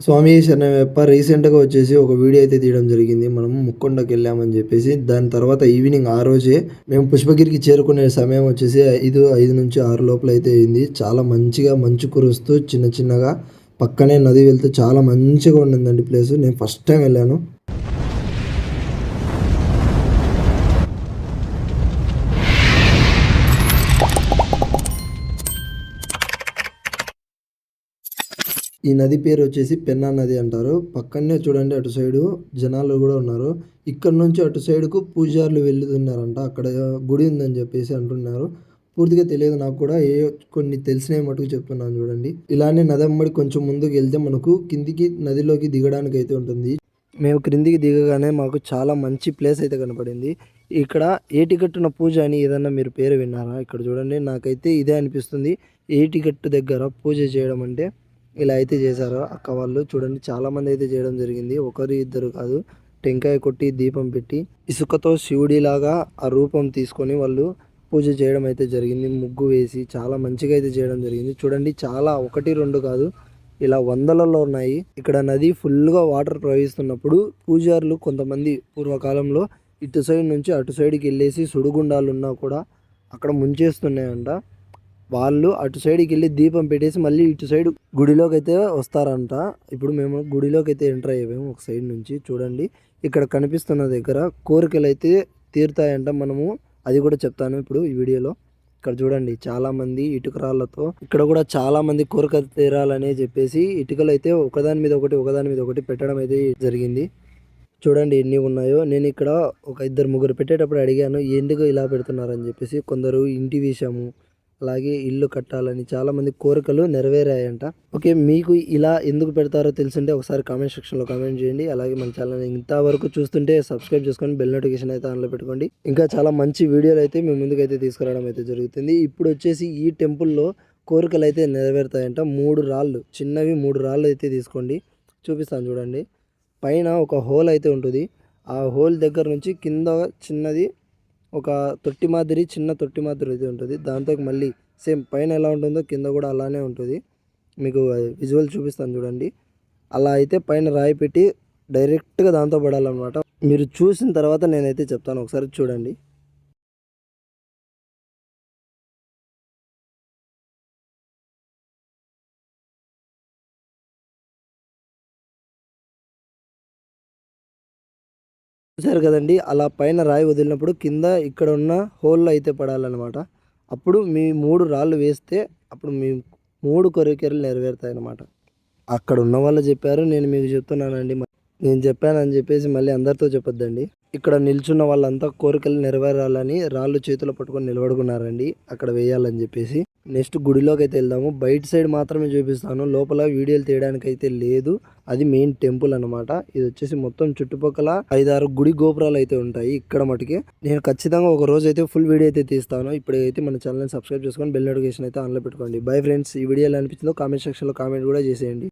స్వామి శరణయ్యప్ప రీసెంట్‌గా వచ్చేసి ఒక వీడియో అయితే తీయడం జరిగింది. మనం ముక్కొండకి వెళ్ళామని చెప్పేసి. దాని తర్వాత ఈవినింగ్ ఆ రోజే మేము పుష్పగిరికి చేరుకునే సమయం వచ్చేసి 5, 5-6 లోపల అయితే అయింది. చాలా మంచిగా మంచు కురుస్తూ చిన్న చిన్నగా పక్కనే నది వెళ్తూ చాలా మంచిగా ఉండిందండి ప్లేస్ నేను ఫస్ట్ టైం వెళ్ళాను. ఈ నది పేరు వచ్చేసి పెన్నా నది అంటారు. పక్కనే చూడండి అటు సైడు జనాలు కూడా ఉన్నారు. ఇక్కడ నుంచి అటు సైడ్‌కు పూజారులు వెళ్తున్నారంట. అక్కడ గుడి ఉందని చెప్పేసి అంటున్నారు. పూర్తిగా తెలియదు నాకు కూడా. ఏ కొన్ని తెలిసినవి మటుకు చెప్తున్నాను చూడండి. ఇలానే నదెంబడి కొంచెం ముందుకు వెళ్తే మనకు కిందికి నదిలోకి దిగడానికి అయితే ఉంటుంది. మేము క్రిందికి దిగగానే మాకు చాలా మంచి ప్లేస్ అయితే కనపడింది. ఇక్కడ ఏటిగట్టున పూజ అని ఏదన్నా మీరు పేరు విన్నారా? ఇక్కడ చూడండి నాకైతే ఇదే అనిపిస్తుంది. ఏటిగట్టు దగ్గర పూజ చేయడం అంటే ఇలా అయితే చేశారో అక్క వాళ్ళు. చూడండి చాలామంది అయితే చేయడం జరిగింది. ఒకరు ఇద్దరు కాదు. టెంకాయ కొట్టి దీపం పెట్టి ఇసుకతో శివుడిలాగా ఆ రూపం తీసుకొని వాళ్ళు పూజ చేయడం అయితే జరిగింది. ముగ్గు వేసి చాలా మంచిగా అయితే చేయడం జరిగింది. చూడండి చాలా ఒకటి రెండు కాదు ఇలా వందలలో ఉన్నాయి. ఇక్కడ నది ఫుల్‌గా వాటర్ ప్రవహిస్తున్నప్పుడు పూజారులు కొంతమంది పూర్వకాలంలో ఇటు సైడ్ నుంచి అటు సైడ్‌కి వెళ్ళేసి సుడిగుండాలున్నా కూడా అక్కడ ముంచేస్తున్నాయంట. వాళ్ళు అటు సైడ్‌కి వెళ్ళి దీపం పెట్టేసి మళ్ళీ ఇటు సైడ్ గుడిలోకి అయితే వస్తారంట. ఇప్పుడు మేము గుడిలోకి అయితే ఎంటర్ అయ్యాము ఒక సైడ్ నుంచి. చూడండి ఇక్కడ కనిపిస్తున్న దగ్గర కోరికలు అయితే తీరుతాయంట. మనము అది కూడా చెప్తాను ఇప్పుడు ఈ వీడియోలో. ఇక్కడ చూడండి చాలామంది ఇటుక రాళ్ళతో ఇక్కడ కూడా చాలామంది కోరిక తీరాలని చెప్పేసి ఇటుకలైతే ఒకదాని మీద ఒకటి ఒకదాని మీద ఒకటి పెట్టడం అయితే జరిగింది. చూడండి ఎన్ని ఉన్నాయో. నేను ఇక్కడ ఒక ఇద్దరు ముగ్గురు పెట్టేటప్పుడు అడిగాను. ఎందుకు ఇలా పెడుతున్నారని చెప్పేసి. కొందరు ఇంటి విషయము అలాగే ఇల్లు కట్టాలని చాలామంది కోరికలు నెరవేరాయంట. ఓకే మీకు ఇలా ఎందుకు పెడతారో తెలిసింటే ఒకసారి కామెంట్ సెక్షన్‌లో కామెంట్ చేయండి. అలాగే మన ఛానల్ ఇంతవరకు చూస్తుంటే సబ్స్క్రైబ్ చేసుకొని బెల్ నోటిఫికేషన్ అయితే ఆన్‌లో పెట్టుకోండి. ఇంకా చాలా మంచి వీడియోలు అయితే మీ ముందుకైతే తీసుకురావడం అయితే జరుగుతుంది. ఇప్పుడు వచ్చేసి ఈ టెంపుల్‌లో కోరికలు అయితే నెరవేరుతాయంట. మూడు రాళ్ళు చిన్నవి మూడు రాళ్ళు అయితే తీసుకోండి. చూపిస్తాను చూడండి. పైన ఒక హోల్ అయితే ఉంటుంది ఆ హోల్ దగ్గర నుంచి కింద చిన్నది ఒక తొట్టి మాదిరి చిన్న తొట్టి మాదిరి ఇది ఉంటుంది దాంతో మళ్ళీ సేమ్ పైన ఎలా ఉంటుందో కింద కూడా అలానే ఉంటుంది మీకు విజువల్ చూపిస్తాను చూడండి. అలా అయితే పైన రాయి పెట్టి డైరెక్ట్‌గా దాంతో పడాలన్నమాట. మీరు చూసిన తర్వాత నేనైతే చెప్తాను. ఒకసారి చూడండి. చూసారు కదండీ! అలా పైన రాయి వదిలినప్పుడు కింద ఇక్కడ ఉన్న హోల్‌లో అయితే పడాలన్నమాట. అప్పుడు మీ మూడు రాళ్ళు వేస్తే అప్పుడు మీ మూడు కొరికెరలు నెరవేరుతాయి అన్నమాట అక్కడ ఉన్న వాళ్ళు చెప్పారు. నేను మీకు చెప్తున్నానండి. నేను చెప్పానని చెప్పేసి మళ్ళీ అందరితో చెప్పొద్దండి. ఇక్కడ నిల్చున్న వాళ్ళంతా కోరికలు నెరవేరాలని రాళ్ళు చేతులు పట్టుకొని నిలబడుకున్నారండి. అక్కడ వేయాలని చెప్పేసి. నెక్స్ట్ గుడిలోకి అయితే వెళ్దాము. బయట సైడ్ మాత్రమే చూపిస్తాను. లోపల వీడియోలు తీయడానికి అయితే లేదు. అది మెయిన్ టెంపుల్ అన్నమాట. ఇది వచ్చేసి మొత్తం చుట్టుపక్కల 5, 6 గుడి గోపురాలు అయితే ఉంటాయి. ఇక్కడ మటుకి నేను ఖచ్చితంగా ఒక రోజు అయితే ఫుల్ వీడియో అయితే తీస్తాను. ఇప్పుడైతే మన ఛానల్‌ని సబ్స్క్రైబ్ చేసుకొని బెల్ నోటిఫికేషన్ అయితే ఆన్‌లో పెట్టుకోండి. Bye friends. ఈ వీడియో ఎలా అనిపించిందో కామెంట్ సెక్షన్‌లో కామెంట్ కూడా చేసేయండి.